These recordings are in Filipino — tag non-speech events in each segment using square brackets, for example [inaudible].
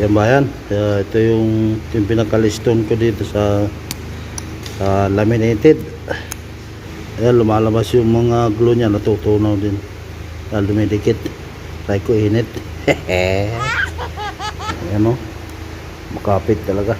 Yan ba yan? Kaya ito yung, yung pinakaliston ko dito sa sa laminated. Ayan, lumalabas yung mga glue niya, natutunaw din. Ayan, dumidikit. Try ko init. [laughs] Ayan o. Makapit talaga.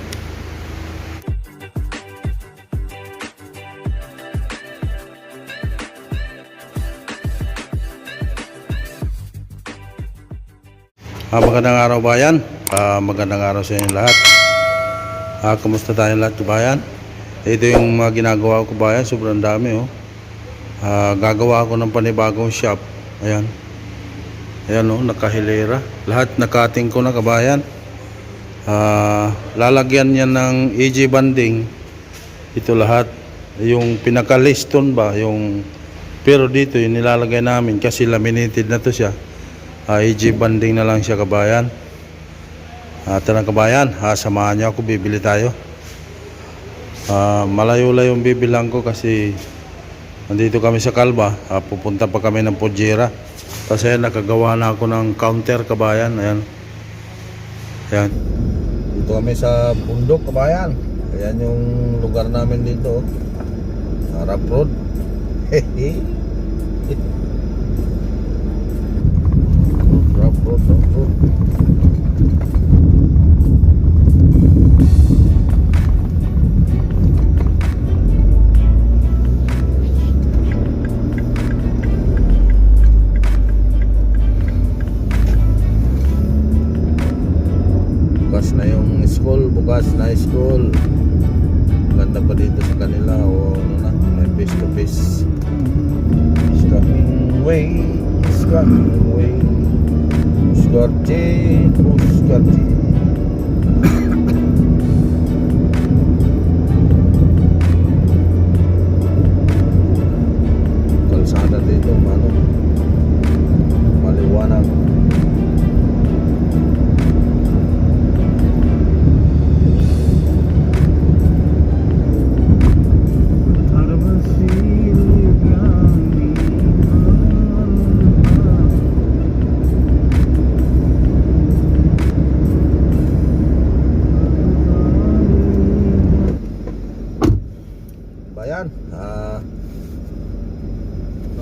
Ah, magandang araw bayan. Ah, magandang araw sa inyo lahat. Ah, kumusta tayo lahat bayan? Ito yung mga ginagawa ko bayan, sobrang dami oh. Ah, gagawa ako ng panibagong shop. Ayan. Ayan oh, nakahilera. Lahat nakating ko na kabayan. Ah, lalagyan niya ng EG banding. Ito lahat yung pinaka-liston ba yung pero dito yung nilalagay namin kasi laminated na to siya. Ah, EG banding na lang siya kabayan. Ah, tara kabayan, ha, samahan niyo ako, bibili tayo. Ah, malayo-layo yung bibilang ko kasi nandito kami sa Kalba. Ah, pupunta pa kami ng Pujira. Kasi ayan, nakagawa na ako ng counter kabayan. Ayan. Ayan. Dito kami sa bundok kabayan. Ayan yung lugar namin dito. oh. Arab Road. [laughs] Hehe. Rough road, rough road. Na school. Ganda pa dito sa kanila o ano na, may face to face. Coming way, it's coming way. Puskarte, puskarte.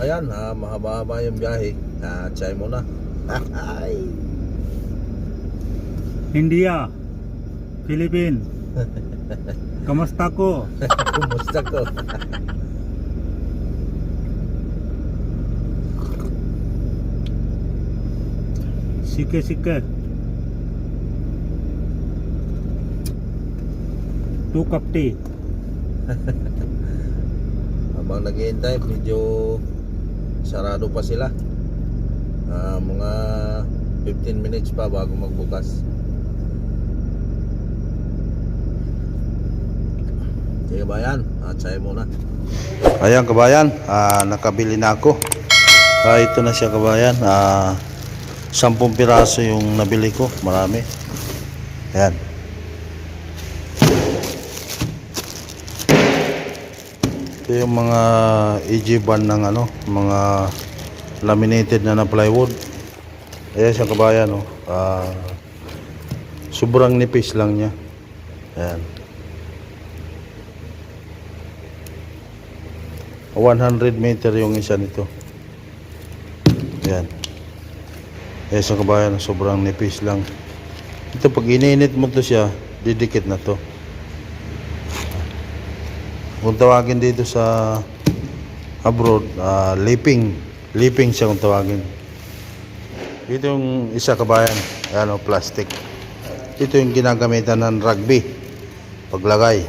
Ayan, ah, mahaba-haba yung biyahe. Ah, try mo na. Ay. India, Philippines. Kamusta ko? Kumusta ko? Sike sike. Two cup tea. Habang naghihintay, medyo sarado pa sila. Ah, mga 15 minutes pa bago magbukas. Sige bayan, ah, try muna. Ayan kabayan, ah, nakabili na ako. Ah, ito na siya kabayan. Ah, 10 piraso yung nabili ko, marami. Ayan. Ito yung mga EG band ng ano, mga laminated na na plywood. Ayan siya kabayan, oh. Ah, sobrang nipis lang niya. Ayan. 100 meter yung isa nito. Ayan. Ayan siya kabayan, sobrang nipis lang. Ito pag ininit mo to siya, didikit na to. Kung tawagin dito sa abroad, ah, leaping. Leaping siya kung tawagin. Ito yung isa kabayan, ano, plastic. Ito yung ginagamitan ng rugby. Paglagay.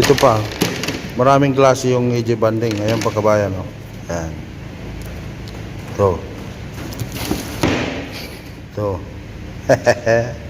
Ito pa, maraming klase yung EJ banding. Ayan pa kabayan, oh. Ayan. Ito. Ito. [laughs]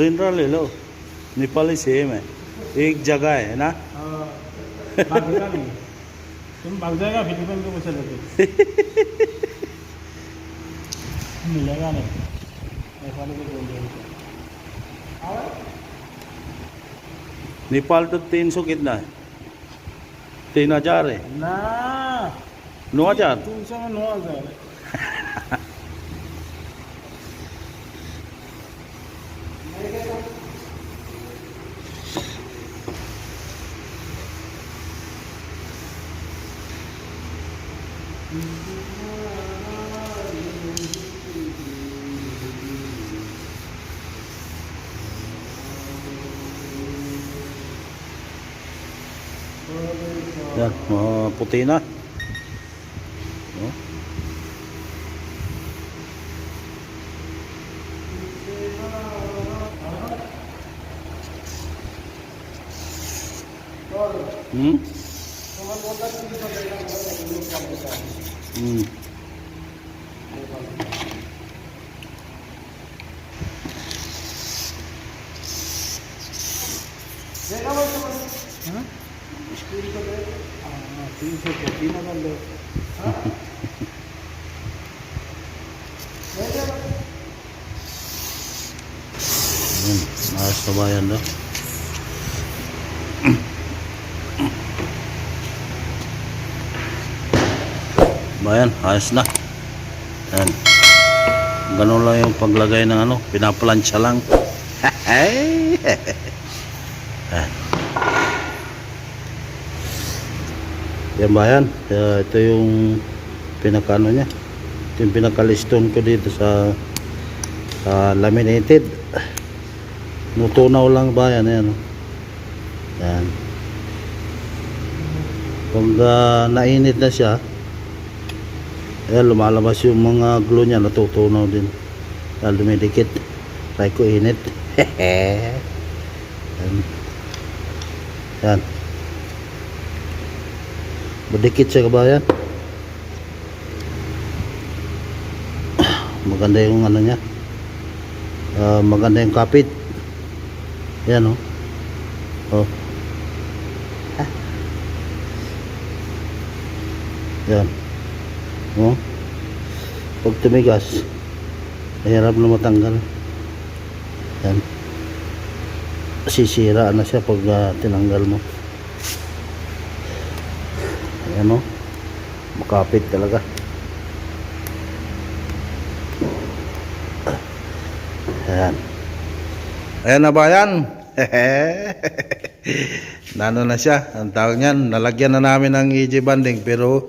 Brain ले लो नेपाली सेम है एक जगह है ना नहीं तुम भाग जाएगा फिलिपीन को पैसे लेके मिलेगा नहीं नेपाली को बोल देंगे नेपाल तो तीन सौ कितना है तीन हज़ार है ना नौ हज़ार तीन सौ में नौ हज़ार Yan, mga puti na. तीन सौ के तीन हजार ले Yan, ayos na ba yan daw? Bayan, ayos na. Yan. Ganun lang yung paglagay ng ano, pinaplansya lang. [laughs] Yan. Yan bayan, Kaya ito yung pinakano niya. Ito yung pinakaliston ko dito sa sa laminated. Nutunaw lang bayan yan. oh. Yan. Pag ah, nainit na siya, ayan, lumalabas yung mga glue niya, natutunaw din. Dahil dumidikit. Try ko init. [laughs] yan. Yan. Madikit siya kabayan. Maganda yung ano niya. Ah, maganda yung kapit. Yan oh. Oh. Ah. Yan. Oh. Pag tumigas, mahirap na matanggal. Yan. Sisira na siya pag ah, tinanggal mo. Ayan oh. Makapit talaga. Ayan. Ayan na ba yan? [laughs] Nano na siya. Ang tawag niyan, nalagyan na namin ng EJ banding pero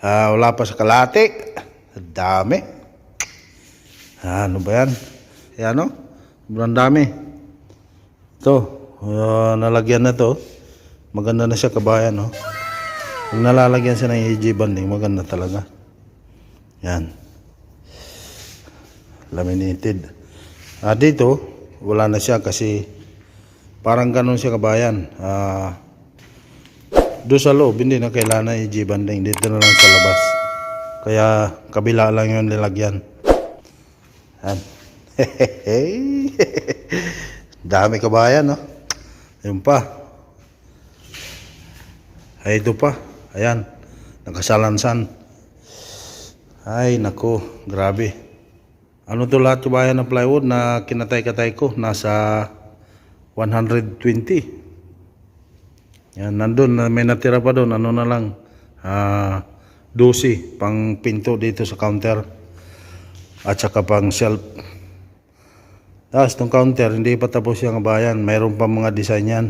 ah, wala pa sa kalate. Dami. Ah, ano ba yan? Ayan o. Sobrang dami. Ito. ah, nalagyan na to. Maganda na siya kabayan o. Pag nalalagyan siya ng EJ banding, maganda talaga. Yan. Laminated. Ah, dito, wala na siya kasi parang ganun siya kabayan. Ah, doon sa loob, hindi na kailangan ng EJ banding. Dito na lang sa labas. Kaya kabila lang yung nilagyan. Yan. [laughs] Dami kabayan, no? Yun pa. Ay, ito pa. Ayan. Nakasalansan. Ay, nako. Grabe. Ano to lahat kabayan ng plywood na kinatay-katay ko? Nasa 120. Yan, nandun. na- May natira pa doon. Ano na lang. Ah, 12 pang pinto dito sa counter. At saka pang shelf. Tapos itong counter, hindi pa tapos yung kabayan. Mayroon pa mga design yan.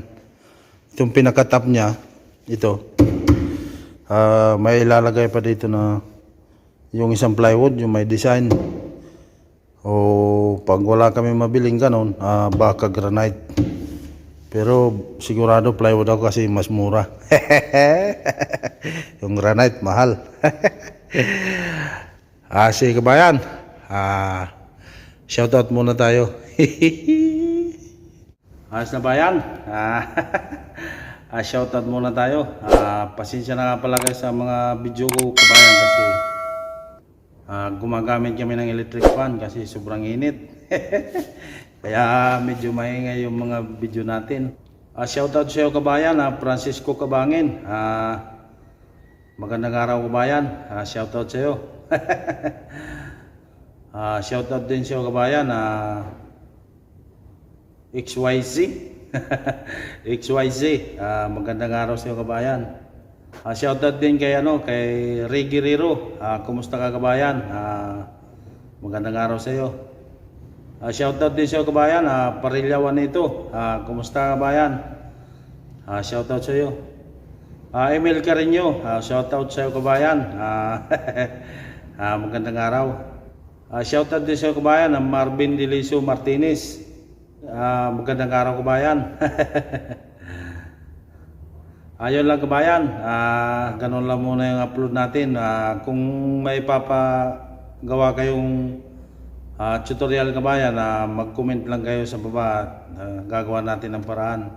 Itong pinakatap niya, ito. Ah, may ilalagay pa dito na yung isang plywood, yung may design. O pag wala kami mabiling ganun, ah, baka granite. Pero sigurado plywood ako kasi mas mura. [laughs] yung granite, mahal. [laughs] ah, sige kabayan. Ah, shoutout muna tayo. [laughs] Ayos na bayan. Ah, ah, shoutout muna tayo. Ah, pasensya na nga pala kayo sa mga video ko kabayan kasi ah, gumagamit kami ng electric fan kasi sobrang init. [laughs] Kaya medyo maingay yung mga video natin. Ah, shoutout sa iyo kabayan, ah, Francisco Kabangin. Ah, magandang araw kabayan. Ah, shoutout sa iyo. [laughs] ah, shoutout din sa iyo kabayan. Ah, XYZ. [laughs] XYZ. Ah, magandang araw sa iyo kabayan. Ah, shoutout din kay ano, kay Reggie Riro. Ah, kumusta ka kabayan? Ah, magandang araw sa iyo. Ah, shoutout din sa iyo kabayan, ah, Parilyawan ito. Ah, kumusta kabayan? Ah, shoutout sa iyo. Ah, Emil Carino, ah, shoutout sa iyo kabayan. Ah, [laughs] ah, magandang araw. Ah, shoutout din sa iyo kabayan, ah, Marvin Delicio Martinez. Ah, magandang araw kabayan. [laughs] Ayun lang kabayan, ah, ganun lang muna yung upload natin. Ah, kung may papagawa kayong ah, tutorial kabayan, na mag-comment lang kayo sa baba at ah, gagawa natin ng paraan.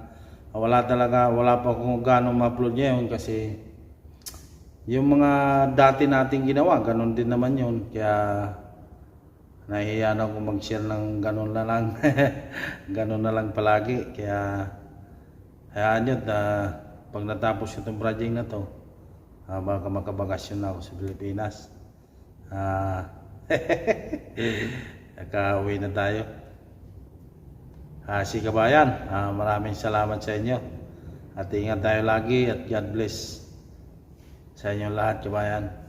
Wala talaga, wala pa kung gaano ma-upload ngayon kasi yung mga dati nating ginawa, ganun din naman yun. Kaya nahihiya na ako mag-share ng ganun na lang. [laughs] ganun na lang palagi. Kaya hayaan nyo na pag natapos itong project na to, ah, baka makabakasyon na ako sa Pilipinas. Ah, [laughs] Nakauwi na tayo. Ah, si Kabayan, ah, maraming salamat sa inyo. At ingat tayo lagi at God bless sa inyong lahat, Kabayan.